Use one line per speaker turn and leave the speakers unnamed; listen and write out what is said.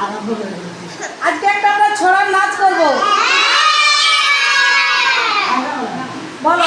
আজকে একটা আমরা ছড়ার নাচ করব। হ্যাঁ। বলো।